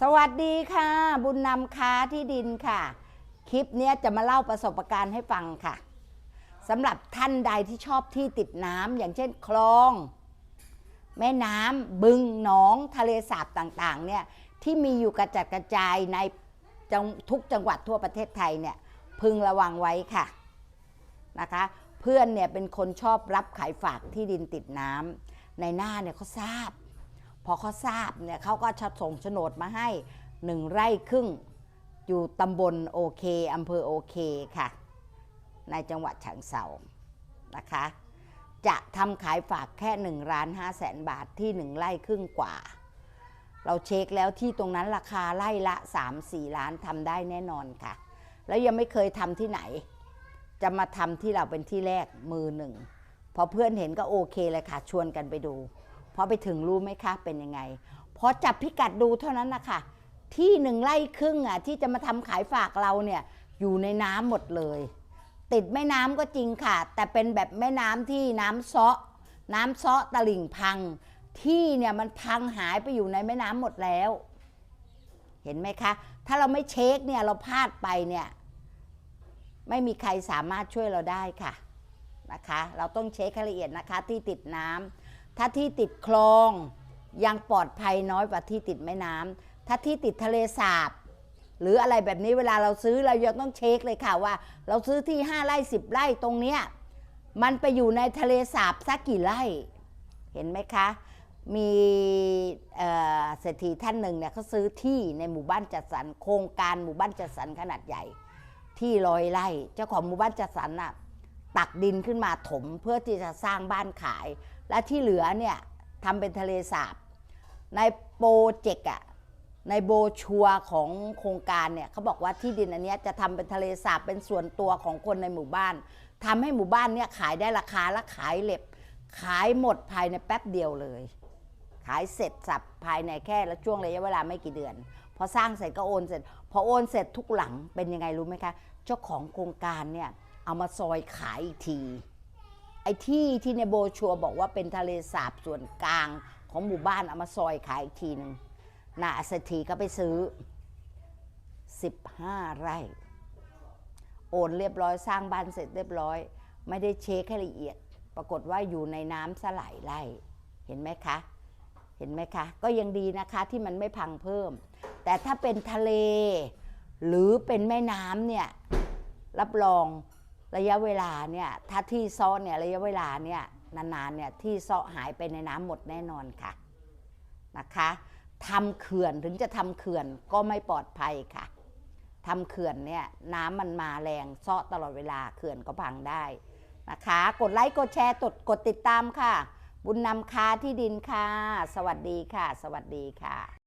สวัสดีค่ะ บุญนำค้าที่ดินค่ะ คลิปนี้จะมาเล่าประสบการณ์ให้ฟังค่ะสำหรับท่านใดที่ชอบที่ติดน้ำอย่างเช่นคลอง แม่น้ำบึงหนองทะเลสาบต่างๆเนี่ยที่มีอยู่กระจัดกระจายในทุกจังหวัดทั่วประเทศไทยเนี่ยพึงระวังไว้ค่ะนะคะ เพื่อนเนี่ยเป็นคนชอบรับขายฝากที่ดินติดน้ำในหน้าเนี่ยเขาทราบ พอเขาทราบเนี่ยเขาก็จะส่งโฉนดมาให้หนึ่งไร่ครึ่ง อยู่ตำบลโอเคอำเภอโอเคค่ะ ในจังหวัดฉะเชิงเซานะคะ จะทำขายฝากแค่1ล้าน5แสนบาทที่ 1 ไร่ครึ่งกว่า เราเช็คแล้วที่ตรงนั้นราคาไร่ละ 3-4 ล้านทำได้แน่นอนค่ะ แล้วยังไม่เคยทำที่ไหน จะมาทำที่เราเป็นที่แรกมือหนึ่งพอเพื่อนเห็นก็โอเคเลยค่ะ ชวนกันไปดู พอไปถึงรู้ไหมคะเป็นยังไงพอจับพิกัดดูเท่านั้นนะคะที่หนึ่งไร่ครึ่งอะที่จะมาทำขายฝากเราเนี่ยอยู่ในน้ำหมดเลย ติดแม่น้ำก็จริงค่ะ แต่เป็นแบบแม่น้ำที่น้ำเซาะ น้ำเซาะตลิ่งพัง ที่เนี่ยมันพังหายไปอยู่ในแม่น้ำหมดแล้ว เห็นไหมคะ ถ้าเราไม่เช็คเนี่ยเราพลาดไปเนี่ยไม่มีใครสามารถช่วยเราได้ค่ะนะคะ เราต้องเช็คให้ละเอียดนะคะที่ติดน้ำ ถ้าที่ติดคลองยังปลอดภัยน้อยกว่าที่ติดแม่น้ำถ้าที่ติดทะเลสาบ หรืออะไรแบบนี้เวลาเราซื้อเรายังต้องเช็คเลยค่ะว่า เราซื้อที่ 5ไร่10 ไร่ตรงเนี้ยมันไปอยู่ในทะเลสาบสักกี่ไร่ เห็นไหมคะ มีเอ่อเศรษฐีท่านหนึ่งเนี่ยเขาซื้อที่ในหมู่บ้านจัดสรรโครงการหมู่บ้านจัดสรรขนาดใหญ่ ที่ร้อยไร่เจ้าของหมู่บ้านจัดสรรน่ะตักดินขึ้นมาถมเพื่อที่จะสร้างบ้านขาย และที่เหลือเนี่ยทำเป็นทะเลสาบ ในโปรเจกต์อะในโบชัวของโครงการเนี่ยเขาบอกว่าที่ดินอันนี้จะทำเป็นทะเลสาบเป็นส่วนตัวของคนในหมู่บ้านทำให้หมู่บ้านเนี่ยขายได้ราคาและขายเหล็บ ขายหมดภายในแป๊บเดียวเลย ขายเสร็จสับภายในแค่และช่วงระยะเวลาไม่กี่เดือน พอสร้างเสร็จก็โอนเสร็จ พอโอนเสร็จทุกหลังเป็นยังไงรู้ไหมคะ เจ้าของโครงการเนี่ยเอามาซอยขายอีกที ไอ้ที่ที่ในโบชัวบอกว่าเป็นทะเลสาบส่วนกลางของหมู่บ้านเอามาซอยขายอีกทีหนึ่งนาเศรษฐีก็ไปซื้อ 15 ไร่ โอนเรียบร้อยสร้างบ้านเสร็จเรียบร้อย ไม่ได้เช็คให้ละเอียด ปรากฏว่าอยู่ในน้ำสลายไร่ เห็นไหมคะ เห็นไหมคะ ก็ยังดีนะคะที่มันไม่พังเพิ่ม แต่ถ้าเป็นทะเล หรือเป็นแม่น้ำเนี่ยรับรอง ระยะเวลาเนี่ยถ้าที่ซ้อเนี่ยระยะเวลาเนี่ยนานๆเนี่ยที่ซ้อหายไปในน้ำหมดแน่นอนค่ะนะคะทำเขื่อนถึงจะทำเขื่อนก็ไม่ปลอดภัยค่ะทำเขื่อนเนี่ยน้ำมันมาแรงซาะตลอดเวลาเขื่อนก็พังได้นะคะ กดไลค์กดแชร์กดกดติดตามค่ะ บุญนำค้าที่ดินค่ะ สวัสดีค่ะ สวัสดีค่ะ